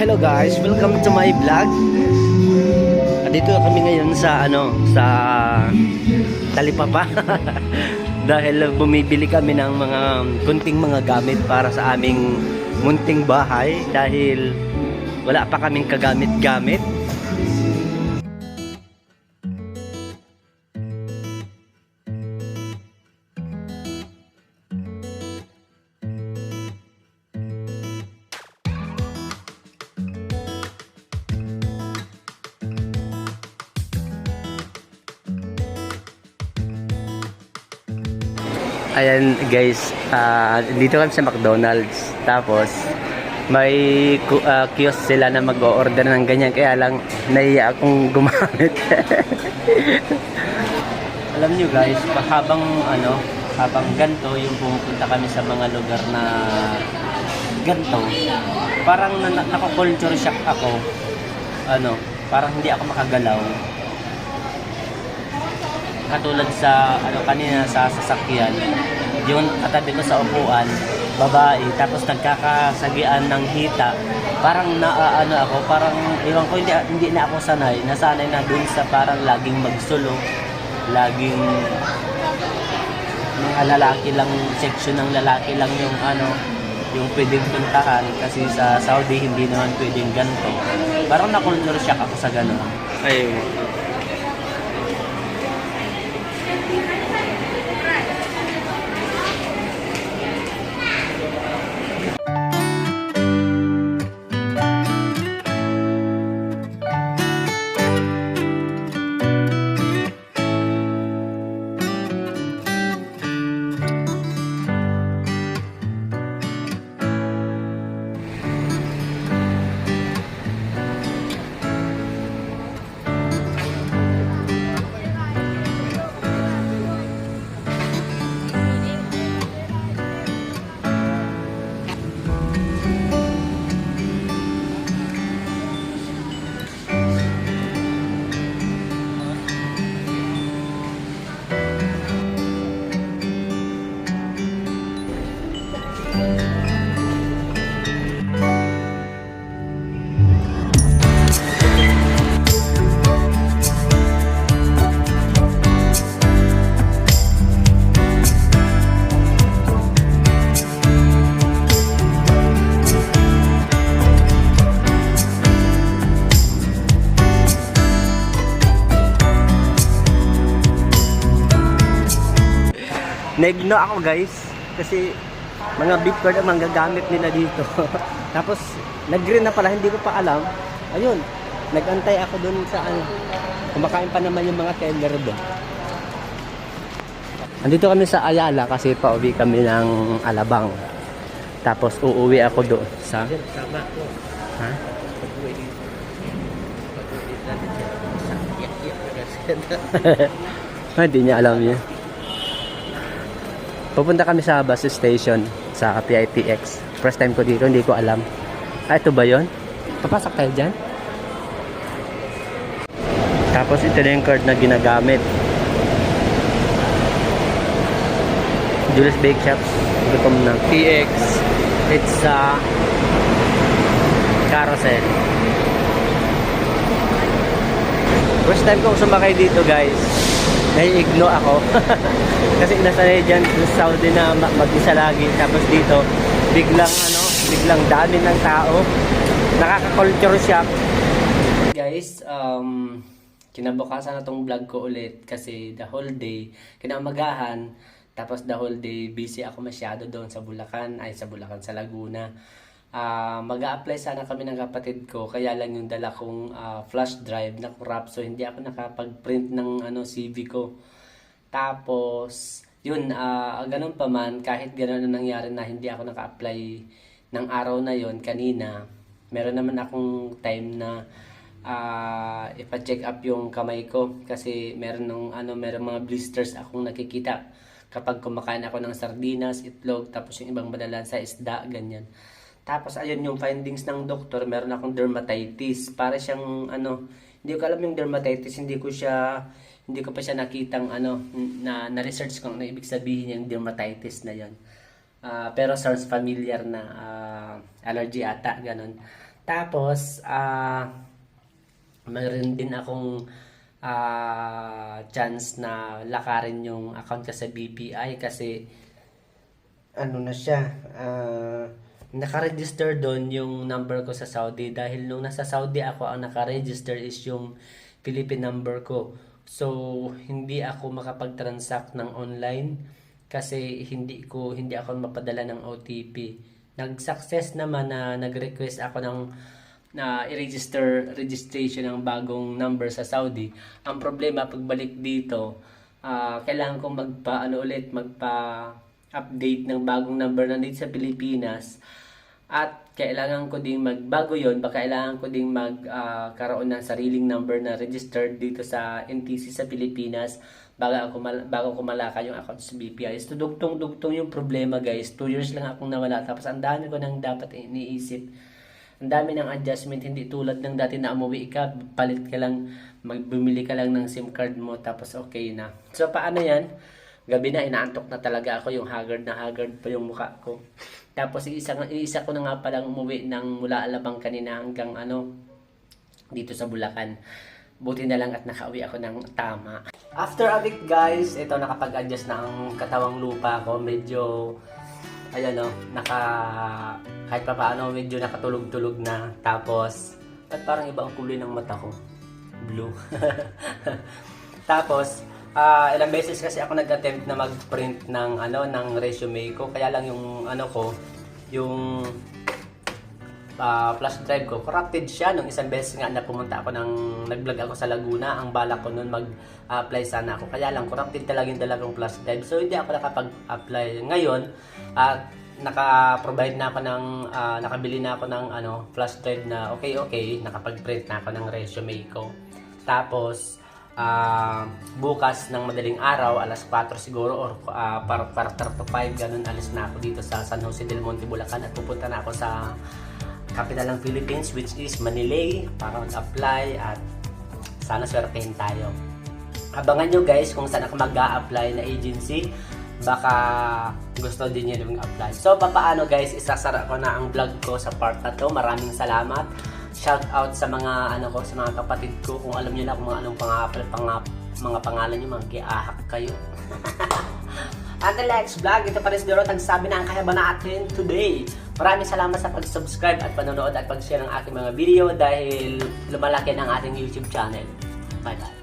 Hello guys, welcome to my vlog. Dito kami ngayon sa ano, sa Talipapa. Dahil bumibili kami ng mga kunting mga gamit para sa aming munting bahay dahil wala pa kaming kagamit-gamit. Ayan guys, ah, dito kami sa McDonald's. Tapos may ah, kiosk sila na mag-order ng ganyan kaya lang naiya akong gumamit. Alam nyo guys, habang ano, habang ganto yung pumupunta kami sa mga lugar na ganto, parang na, na, naka-culture shock ako. Ano, parang hindi ako makagalaw katulad sa ano kanina sa sasakyan yung katabi ko sa upuan babae tapos nagkakasagian ng hita parang naaano ako parang iwan ko hindi, hindi na ako sanay nasanay na dun sa parang laging magsulo laging mga lalaki lang section ng lalaki lang yung ano yung pwedeng puntahan kasi sa Saudi hindi naman pwedeng ganito. Parang na-culture shock ako sa gano'n ayun Negno ako guys kasi mga bitcoin ang mga gamit nila dito. Tapos nag-green na pala, hindi ko pa alam. Ayun, nagantay ako dun sa ano. Kumakain pa naman yung mga teller doon. Andito kami sa Ayala kasi pauwi kami ng Alabang. Tapos uuwi ako doon sa... Ha? Hindi niya alam yun. Pupunta kami sa bus station sa PITX. First time ko dito, hindi ko alam. Ah, ito ba yon? Papasok tayo dyan? Tapos ito na yung card na ginagamit. Julius Bake Shop. Gutom na. PX. Pizza. Carousel. First time ko sumakay dito guys. Naiigno ako. Kasi nasanay dyan sa Saudi na ma- mag-isa lagi. Tapos dito, biglang ano, biglang dami ng tao. Nakaka-culture shock. Guys, um, kinabukasan na tong vlog ko ulit kasi the whole day, kinamagahan, tapos the whole day busy ako masyado doon sa Bulacan, ay sa Bulacan, sa Laguna. Ah, mag apply sana kami ng kapatid ko, kaya lang yung dala kong ah, flash drive na corrupt, so hindi ako nakapag-print ng ano CV ko. Tapos, yun, ah, ganun pa man, kahit ganun na nangyari na hindi ako naka-apply ng araw na yon kanina, meron naman akong time na ah ipa-check up yung kamay ko kasi meron ng ano meron mga blisters akong nakikita kapag kumakain ako ng sardinas, itlog, tapos yung ibang madalan sa isda, ganyan. Tapos ayun yung findings ng doktor, meron akong dermatitis. Para siyang ano, hindi ko alam yung dermatitis, hindi ko siya hindi ko pa siya nakitang ano na na-research kung ano ibig sabihin yung dermatitis na yon. Ah, pero sounds familiar na ah, allergy ata ganun. Tapos, ah, mayroon din akong ah, chance na lakarin yung account ko sa BPI kasi ano na siya, ah, nakaregister doon yung number ko sa Saudi dahil nung nasa Saudi ako ang nakaregister is yung Philippine number ko. So, hindi ako makapag-transact ng online kasi hindi ko hindi ako mapadala ng OTP. Nag-success naman na nag-request ako ng na i-register registration ng bagong number sa Saudi. Ang problema pagbalik dito, ah, kailangan ko magpa ano ulit, magpa update ng bagong number na dito sa Pilipinas. At kailangan ko ding magbago yon, baka kailangan ko ding magkaroon ng sariling number na registered dito sa NTC sa Pilipinas bago ako mal- bago ko malaka yung account sa BPI. So dugtong-dugtong yung problema guys. Two years lang akong nawala tapos ang dami ko nang dapat iniisip. Ang dami ng adjustment, hindi tulad ng dati na umuwi ka, palit ka lang, magbumili ka lang ng SIM card mo, tapos okay na. So, paano yan? Gabi na, inaantok na talaga ako, yung haggard na haggard pa yung mukha ko. Tapos, isa, isa ko na nga palang umuwi ng mula alabang kanina hanggang ano, dito sa Bulacan. Buti na lang at nakauwi ako ng tama. After a week guys, ito nakapag-adjust na ang katawang lupa ko. Medyo, ayan o, naka, kahit pa paano medyo nakatulog-tulog na. Tapos, at parang iba ang kulay ng mata ko. Blue. Tapos, ah, ilang beses kasi ako nag-attempt na mag-print ng ano ng resume ko. Kaya lang yung ano ko, yung ah, flash drive ko, corrupted siya nung isang beses nga na pumunta ako ng nag-vlog ako sa Laguna. Ang balak ko noon mag-apply sana ako. Kaya lang corrupted talaga yung dalagang flash drive. So hindi ako nakapag-apply. Ngayon, at naka-provide na ako ng ah, nakabili na ako ng ano flash drive na okay okay, nakapag-print na ako ng resume ko. Tapos ah, bukas ng madaling araw, alas 4 siguro or ah, par quarter to 5 ganun alis na ako dito sa San Jose del Monte, Bulacan at pupunta na ako sa capital ng Philippines which is Manila para mag-apply at sana swertein tayo. Abangan nyo guys kung saan ako mag apply na agency. Baka gusto din nyo yung apply. So, papaano guys, isasara ko na ang vlog ko sa part na to. Maraming salamat. Shout out sa mga ano ko, sa mga kapatid ko. Kung alam niyo na kung mga anong pang pang mga pangalan niyo, mag-giahak kayo. At the next vlog, ito pa rin si Dorot ang sabi na ang kayaba natin today. Maraming salamat sa pag-subscribe at panonood at pag-share ng aking mga video dahil lumalaki ng ating YouTube channel. Bye-bye.